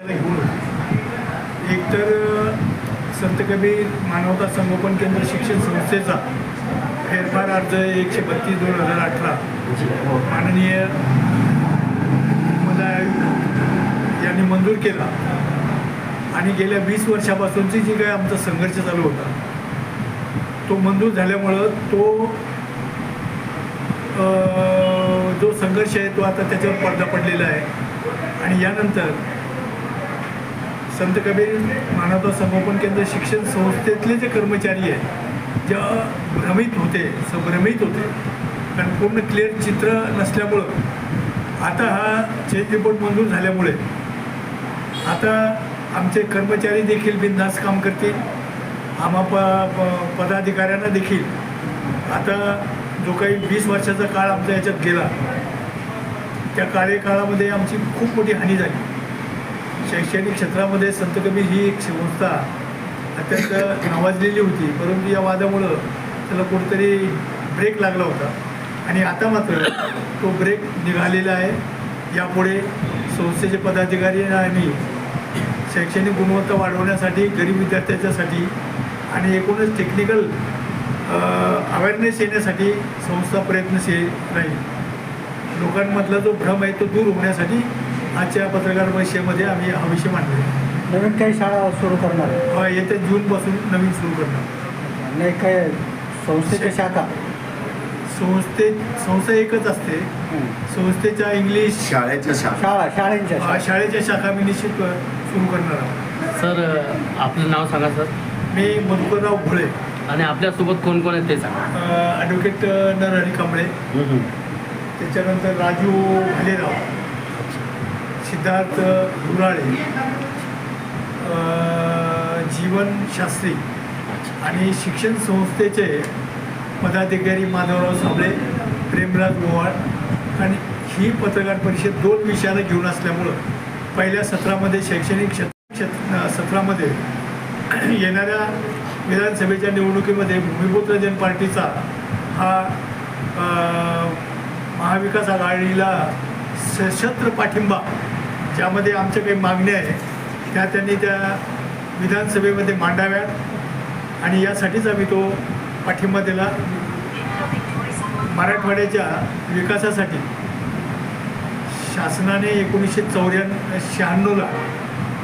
हो. एक तर संत कबीर मानवता संगोपन केंद्र शिक्षण संस्थेचा फेरफार अर्ज एकशे बत्तीस दोन हजार अठरा. माननीय आयुक्त यांनी मंजूर केला. आणि गेल्या वीस वर्षापासूनची जी काही आमचा संघर्ष चालू होता तो मंजूर झाल्यामुळं तो जो संघर्ष आहे तो आता त्याच्यावर पडदा पडलेला आहे. आणि यानंतर संत कबीर मानवता संगोपन केंद्र शिक्षण संस्थेतले जे कर्मचारी आहेत ज्या भ्रमित होते संभ्रमित होते कारण पूर्ण क्लिअर चित्र नसल्यामुळं आता हा चेंज रिपोर्ट मंजूर झाल्यामुळे आता आमचे कर्मचारी देखील बिनधास्त काम करतील आम्हा प प- पदाधिकाऱ्यांना देखील. आता जो काही वीस वर्षाचा काळ आमचा याच्यात गेला त्या कार्यकाळामध्ये आमची खूप मोठी हानी झाली. शैक्षणिक क्षेत्रामध्ये संत कबीर ही एक संस्था अत्यंत नावाजलेली होती. परंतु या वादामुळं त्याला कुठेतरी ब्रेक लागला होता. आणि आता मात्र तो ब्रेक निघालेला आहे. यापुढे संस्थेचे पदाधिकारी आणि शैक्षणिक गुणवत्ता वाढवण्यासाठी गरीब विद्यार्थ्यांच्यासाठी आणि एकूणच टेक्निकल अवेअरनेस येण्यासाठी संस्था प्रयत्नशील राहील. लोकांमधला जो भ्रम आहे तो दूर होण्यासाठी आजच्या पत्रकार परिषदेमध्ये आम्ही हा विषय मांडले. नवीन काही शाळा सुरू करणार? आहे. हा येत्या जूनपासून नवीन सुरू करणार. नाही काय संस्थेच्या शाखा? संस्थे संस्था एकच असते. हं. संस्थेच्या इंग्लिश शाळेच्या शाळा शाळा शाळेंच्या अ. शाळेच्या शाखा मी निश्चित अ, सुरू करणार आहोत. सर आपलं नाव सांगा सर. मी मधुकरराव भोळे. आणि आपल्यासोबत कोण कोण आहेत ते सांगा. ॲडव्होकेट नरहरी कांबळे. त्याच्यानंतर राजू भालेराव. सिद्धार्थ गुराळे जीवनशास्त्री आणि शिक्षण संस्थेचे पदाधिकारी माधवराव साबळे प्रेमराज गोवाळ आणि ही पत्रकार परिषद दोन विषयाला घेऊन असल्यामुळं पहिल्या सत्रामध्ये शैक्षणिक क्षेत्र सत्रामध्ये येणाऱ्या विधानसभेच्या निवडणुकीमध्ये भूमिपुत्र जन पार्टीचा हा महाविकास आघाडीला सशस्त्र पाठिंबा ज्यामध्ये आमच्या काही मागण्या आहे त्या त्यांनी त्या विधानसभेमध्ये मांडाव्यात. आणि यासाठीच आम्ही तो पाठिंबा दिला. मराठवाड्याच्या विकासासाठी शासनाने एकोणीसशे चौऱ्याण्णव शहाण्णवला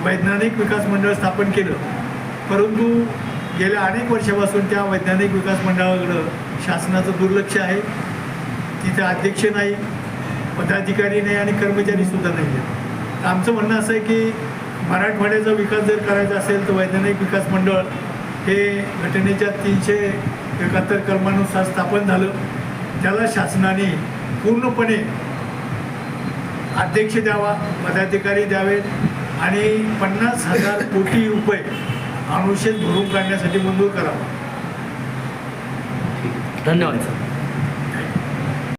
वैज्ञानिक विकास मंडळ स्थापन केलं. परंतु गेल्या अनेक वर्षापासून त्या वैज्ञानिक विकास मंडळाकडं शासनाचं दुर्लक्ष आहे. तिथे अध्यक्ष नाही पदाधिकारी नाही आणि कर्मचारीसुद्धा नाही आहेत आमचं म्हणणं असं आहे की मराठवाड्याचा विकास जर करायचा असेल तर वैज्ञानिक विकास मंडळ हे घटनेच्या तीनशे एकाहत्तर कलमानुसार स्थापन झालं. त्याला शासनाने पूर्णपणे अध्यक्ष द्यावा पदाधिकारी द्यावेत आणि पन्नास हजार कोटी रुपये अनुशेष भरून काढण्यासाठी मंजूर करावा. धन्यवाद. सर